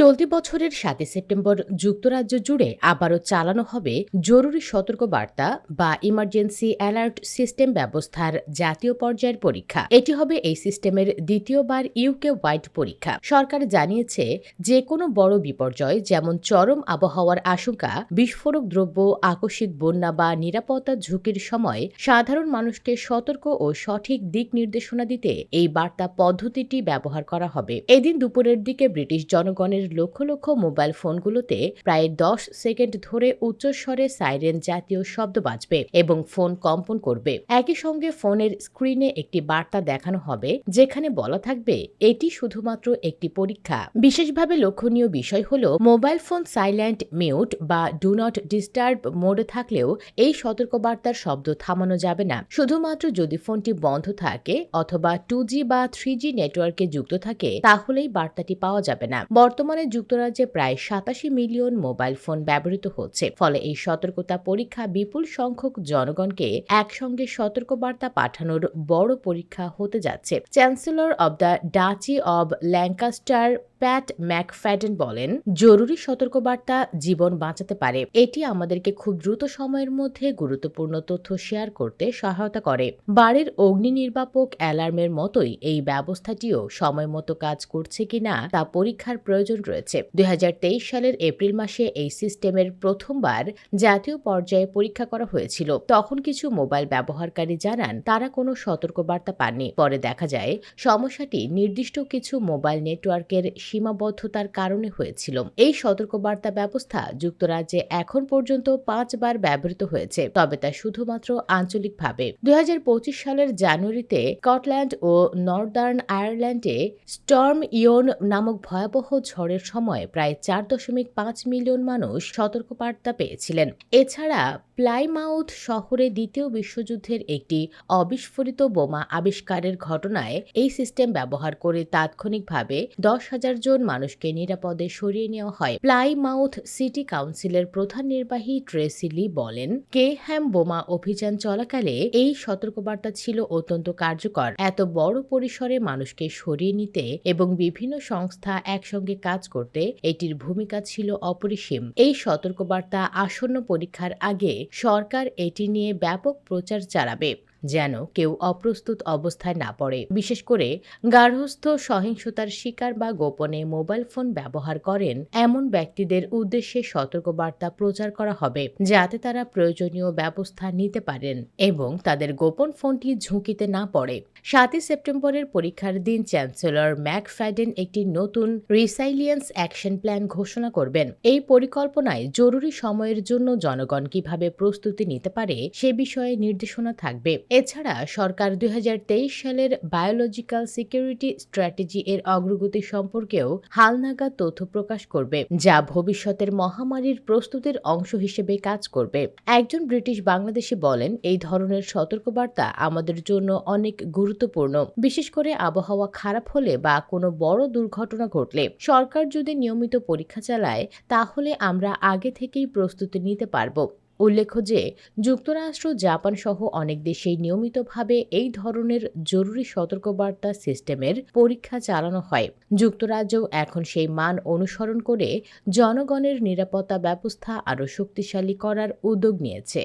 চলতি বছরের সাতই সেপ্টেম্বর যুক্তরাজ্য জুড়ে আবারও চালানো হবে জরুরি সতর্কবার্তা বা ইমার্জেন্সি অ্যালার্ট সিস্টেম ব্যবস্থার জাতীয় পর্যায়ের পরীক্ষা। এটি হবে এই সিস্টেমের দ্বিতীয়বার ইউকে ওয়াইড পরীক্ষা। সরকার জানিয়েছে যে কোনো বড় বিপর্যয়, যেমন চরম আবহাওয়ার আশঙ্কা, বিস্ফোরক দ্রব্য, আকস্মিক বন্যা বা নিরাপত্তা ঝুঁকির সময় সাধারণ মানুষকে সতর্ক ও সঠিক দিক নির্দেশনা দিতে এই বার্তা পদ্ধতিটি ব্যবহার করা হবে। এদিন দুপুরের দিকে ব্রিটিশ জনগণের লক্ষ লক্ষ মোবাইল ফোনগুলোতে প্রায় দশ সেকেন্ড ধরে উচ্চস্বরে সাইরেন জাতীয় শব্দ বাজবে এবং ফোন কম্পন করবে। একই সঙ্গে ফোনের স্ক্রিনে একটি বার্তা দেখানো হবে, যেখানে বলা থাকবে, এটি শুধুমাত্র একটি পরীক্ষা। বিশেষভাবে লক্ষণীয় বিষয় হল, মোবাইল ফোন সাইলেন্ট, মিউট বা ডু নট ডিস্টার্ব মোডে থাকলেও এই সতর্কবার্তার শব্দ থামানো যাবে না। শুধুমাত্র যদি ফোনটি বন্ধ থাকে অথবা টু বা থ্রি নেটওয়ার্কে যুক্ত থাকে, তাহলেই বার্তাটি পাওয়া যাবে না। বর্তমানে যুক্তরাজ্যে প্রায় সাতাশি মিলিয়ন মোবাইল ফোন ব্যবহৃত হচ্ছে। ফলে এই সতর্কতা পরীক্ষা বিপুল সংখ্যক জনগণকে একসঙ্গে সতর্কবার্তা পাঠানোর বড় পরীক্ষা হতে যাচ্ছে। Chancellor of the duchy of Lancaster Pat McFadden বলেন, জরুরি সতর্কবার্তা জীবন বাঁচাতে পারে। এটি আমাদেরকে খুব দ্রুত সময়ের মধ্যে গুরুত্বপূর্ণ তথ্য শেয়ার করতে সহায়তা করে। বাড়ির অগ্নি নির্বাপক অ্যালার্মের মতোই এই ব্যবস্থাটিও সময় মতো কাজ করছে কিনা তা পরীক্ষার প্রয়োজন রয়েছে। দুই হাজার তেইশ সালের এপ্রিল মাসে এই সিস্টেমের প্রথমবার জাতীয় পর্যায়ে পরীক্ষা করা হয়েছিল। তখন কিছু মোবাইল ব্যবহারকারী জানান, তারা কোনো সতর্কবার্তা পাননি। পরে দেখা যায়, সমস্যাটি নির্দিষ্ট কিছু মোবাইল নেটওয়ার্কের সীমাবদ্ধতার কারণে হয়েছিল। এই সতর্কবার্তা ব্যবস্থা যুক্তরাজ্যে এখন পর্যন্ত পাঁচবার ব্যবহৃত হয়েছে, তবে তা শুধুমাত্র আঞ্চলিকভাবে। দুই হাজার পঁচিশ সালের জানুয়ারিতে স্কটল্যান্ড ও নর্দার্ন আয়ারল্যান্ডে স্টর্ম ইয়ন নামক ভয়াবহ ঝড়ের সময় প্রায় চার দশমিক পাঁচ মিলিয়ন মানুষ সতর্কবার্তা পেয়েছিলেন। এছাড়া প্লাইমাউথ শহরে দ্বিতীয় বিশ্বযুদ্ধের একটি অবিস্ফোরিত বোমা আবিষ্কারের ঘটনায় এই সিস্টেম ব্যবহার করে তাৎক্ষণিকভাবে দশ হাজার জন মানুষকে নিরাপদে সরিয়ে নেওয়া হয়। প্লাইমাউথ সিটি কাউন্সিলের প্রধান নির্বাহী ট্রেসি লি বলেন, কে হ্যাম বোমা অভিযান চলাকালে এই সতর্কবার্তা ছিল অত্যন্ত কার্যকর। এত বড় পরিসরে মানুষকে সরিয়ে নিতে এবং বিভিন্ন সংস্থা একসঙ্গে কাজ করতে এটির ভূমিকা ছিল অপরিসীম। এই সতর্কবার্তা আসন্ন পরীক্ষার আগে সরকার এটি নিয়ে ব্যাপক প্রচার চালাবে। যেন কেউ অপ্রস্তুত অবস্থায় না পড়ে। বিশেষ করে গার্হস্থ সহিংসতার শিকার বা গোপনে মোবাইল ফোন ব্যবহার করেন এমন ব্যক্তিদের উদ্দেশ্যে সতর্কবার্তা প্রচার করা হবে, যাতে তারা প্রয়োজনীয় ব্যবস্থা নিতে পারেন এবং তাদের গোপন ফোনটি ঝুঁকিতে না পড়ে। সাতই সেপ্টেম্বরের পরীক্ষার দিন চ্যান্সেলর ম্যাক ম্যাকফ্যাডেন একটি নতুন রিসাইলিয়েন্স অ্যাকশন প্ল্যান ঘোষণা করবেন। এই পরিকল্পনায় জরুরি সময়ের জন্য জনগণ কীভাবে প্রস্তুতি নিতে পারে সে বিষয়ে নির্দেশনা থাকবে। এছাড়া সরকার দুই হাজার তেইশ সালের বায়োলজিক্যাল সিকিউরিটি স্ট্র্যাটেজি এর অগ্রগতি সম্পর্কেও হালনাগাদ তথ্য প্রকাশ করবে, যা ভবিষ্যতের মহামারীর প্রস্তুতির অংশ হিসেবে কাজ করবে। একজন ব্রিটিশ বাংলাদেশি বলেন, এই ধরনের সতর্কবার্তা আমাদের জন্য অনেক গুরুত্বপূর্ণ। বিশেষ করে আবহাওয়া খারাপ হলে বা কোনো বড় দুর্ঘটনা ঘটলে। সরকার যদি নিয়মিত পরীক্ষা চালায়, তাহলে আমরা আগে থেকেই প্রস্তুতি নিতে পারব। উল্লেখ্য যে, যুক্তরাষ্ট্র, জাপান সহ অনেক দেশেই নিয়মিতভাবে এই ধরনের জরুরি সতর্কবার্তা সিস্টেমের পরীক্ষা চালানো হয়। যুক্তরাজ্য এখন সেই মান অনুসরণ করে জনগণের নিরাপত্তা ব্যবস্থা আরও শক্তিশালী করার উদ্যোগ নিয়েছে।